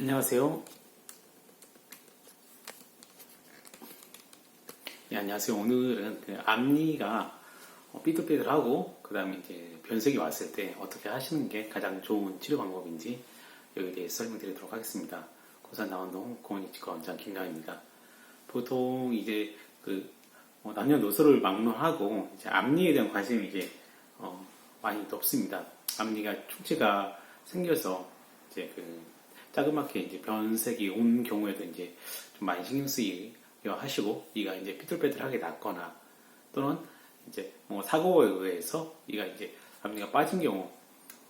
안녕하세요. 네, 안녕하세요. 오늘은 그 앞니가 어, 삐뚤삐뚤하고 그 다음에 이제 변색이 왔을 때 어떻게 하시는 게 가장 좋은 치료 방법인지 여기에 대해서 설명드리도록 하겠습니다. 고산 나원동 공원이치과 원장 김강입니다. 보통 이제 그 어, 남녀노소를 막론하고 이제 앞니에 대한 관심이 이제 어, 많이 높습니다. 앞니가 충치가 생겨서 이제 그 자그맣게 이제 변색이 온 경우에도 이제 좀 많이 신경 쓰이려 하시고 이가 이제 삐뚤빼뚤하게 났거나 또는 이제 뭐 사고에 의해서 이가 이제 앞니가 빠진 경우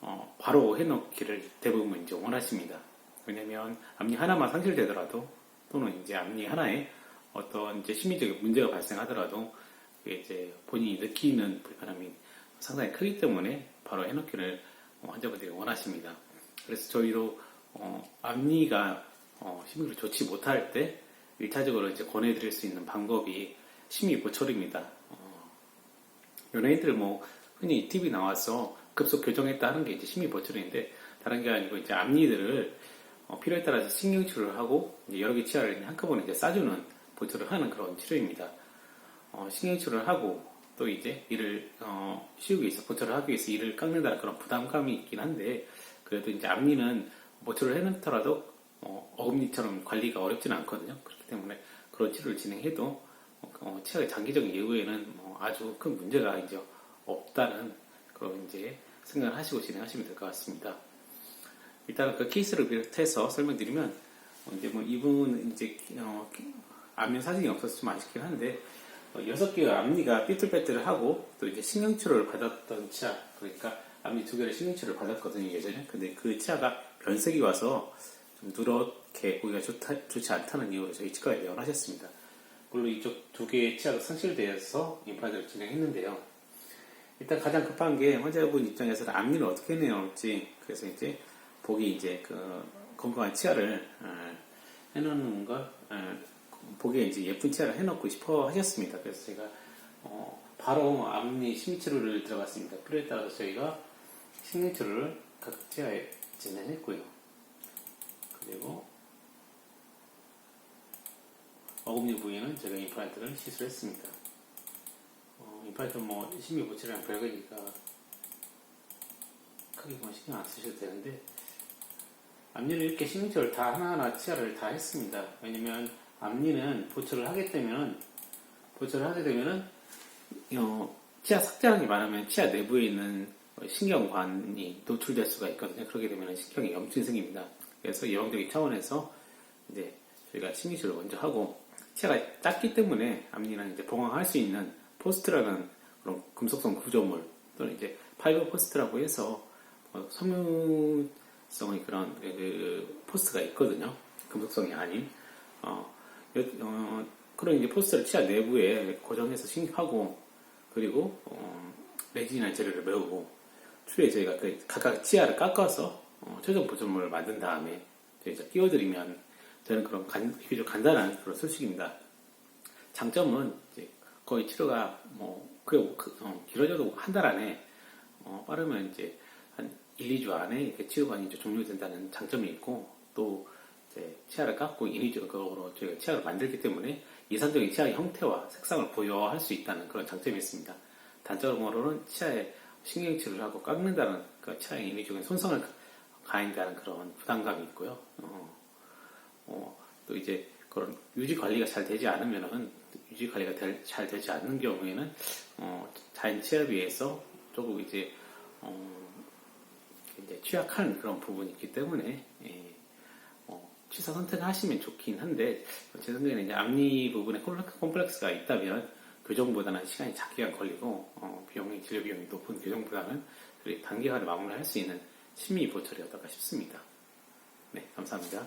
어, 바로 해놓기를 대부분 이제 원하십니다. 왜냐면 앞니 하나만 상실되더라도 또는 이제 앞니 하나에 어떤 이제 심리적인 문제가 발생하더라도 이제 본인이 느끼는 불편함이 상당히 크기 때문에 바로 해놓기를 어, 환자분들이 원하십니다. 그래서 저희도 어, 앞니가 어, 심리로 좋지 못할 때 1차적으로 이제 권해드릴 수 있는 방법이 심리 보철입니다. 어, 연예인들 뭐 흔히 TV 나와서 급속 교정했다 하는 게 이제 심리 보철인데 다른 게 아니고 이제 앞니들을 어, 필요에 따라서 신경치료를 하고 여러 개 치아를 한꺼번에 이제 싸주는 보철을 하는 그런 치료입니다. 어, 신경치료를 하고 또 이제 이를 어, 쉬우기 위해서 보철을 하기 위해서 이를 깎는다는 그런 부담감이 있긴 한데 그래도 이제 앞니는 보철을 해놓더라도 어, 어금니처럼 관리가 어렵지는 않거든요. 그렇기 때문에 그런 치료를 진행해도 어, 치아의 장기적인 예후에는 뭐 아주 큰 문제가 이제 없다는 그런 이제 생각을 하시고 진행하시면 될 것 같습니다. 일단 그 케이스를 비롯해서 설명드리면 어, 이제 뭐 이분 이제 어, 안면 사진이 없어서 좀 아쉽긴 한데 어, 여섯 개의 앞니가 삐뚤빼뚤 하고 또 이제 신경치료를 받았던 치아 그러니까 앞니 두 개를 신경치료를 받았거든요 예전에 근데 그 치아가 변색이 와서 좀 누렇게 보기가 좋다, 좋지 않다는 이유로 저희 치과에 내원하셨습니다. 물론 이쪽 두 개의 치아가 상실되어서 임플란트를 진행했는데요. 일단 가장 급한 게 환자분 입장에서는 앞니를 어떻게 내놓을지 그래서 이제 보기 이제 그 건강한 치아를 어, 해놓는 걸 어, 보기에 이제 예쁜 치아를 해놓고 싶어 하셨습니다. 그래서 제가 어, 바로 앞니 심리치료를 들어갔습니다. 필요에 따라서 저희가 심리치료를 각 치아에 진행했고요. 그리고 어금니 부위는 제가 임플란트를 시술했습니다. 어, 임플란트 뭐 심리보치랑 별거니까 크게 뭐 신경 안 쓰셔도 되는데 앞니를 이렇게 심리치료를 다 하나하나 치아를 다 했습니다. 왜냐면 앞니는 보철을 하게 되면 보철을 하게 되면은 어, 치아 삭제하는 게 많으면 치아 내부에 있는 신경관이 노출될 수가 있거든요. 그렇게 되면 신경에 염증이 생깁니다. 그래서 예방적인 차원에서 이제 저희가 심리치료를 먼저 하고 치아가 작기 때문에 앞니는 이제 보강할 수 있는 포스트라는 그런 금속성 구조물 또는 이제 파이버 포스트라고 해서 어, 섬유성의 그런 그, 그 포스트가 있거든요. 금속성이 아닌 어, 여- 어, 그런 이제 포스트를 치아 내부에 고정해서 신입하고 그리고 어, 레진이나 재료를 메우고 추후에 저희가 그 각각 치아를 깎아서 어, 최종 보존물을 만든 다음에 저희가 끼워드리면 저는 그런 간, 비교적 간단한 그런 소식입니다. 장점은 거의 치료가 뭐 그, 그, 어, 길어져도 한 달 안에 어, 빠르면 이제 한 1, 2주 안에 이렇게 치료가 이제 종료된다는 장점이 있고 또 치아를 깎고 인위적으로 저희가 치아를 만들기 때문에 이상적인 치아의 형태와 색상을 보여할 수 있다는 그런 장점이 있습니다. 단점으로는 치아에 신경치료를 하고 깎는다는 그 치아의 인위적인 손상을 가한다는 그런 부담감이 있고요. 어, 어, 또 이제 그런 유지 관리가 잘 되지 않으면은 유지 관리가 될- 잘 되지 않는 경우에는 어, 자연 치아에 비해서 조금 이제 어, 이제 취약한 그런 부분이 있기 때문에 예, 어, 취사 선택하시면 좋긴 한데 제 생각에는 이제 앞니 부분에 콤플렉- 콤플렉스가 있다면 교정보다는 시간이 작게 걸리고 어, 비용이 진료 비용이 높은 교정보다는 우리 단기간에 마무리할 수 있는 심리 보철이 어떨까 싶습니다. 네, 감사합니다.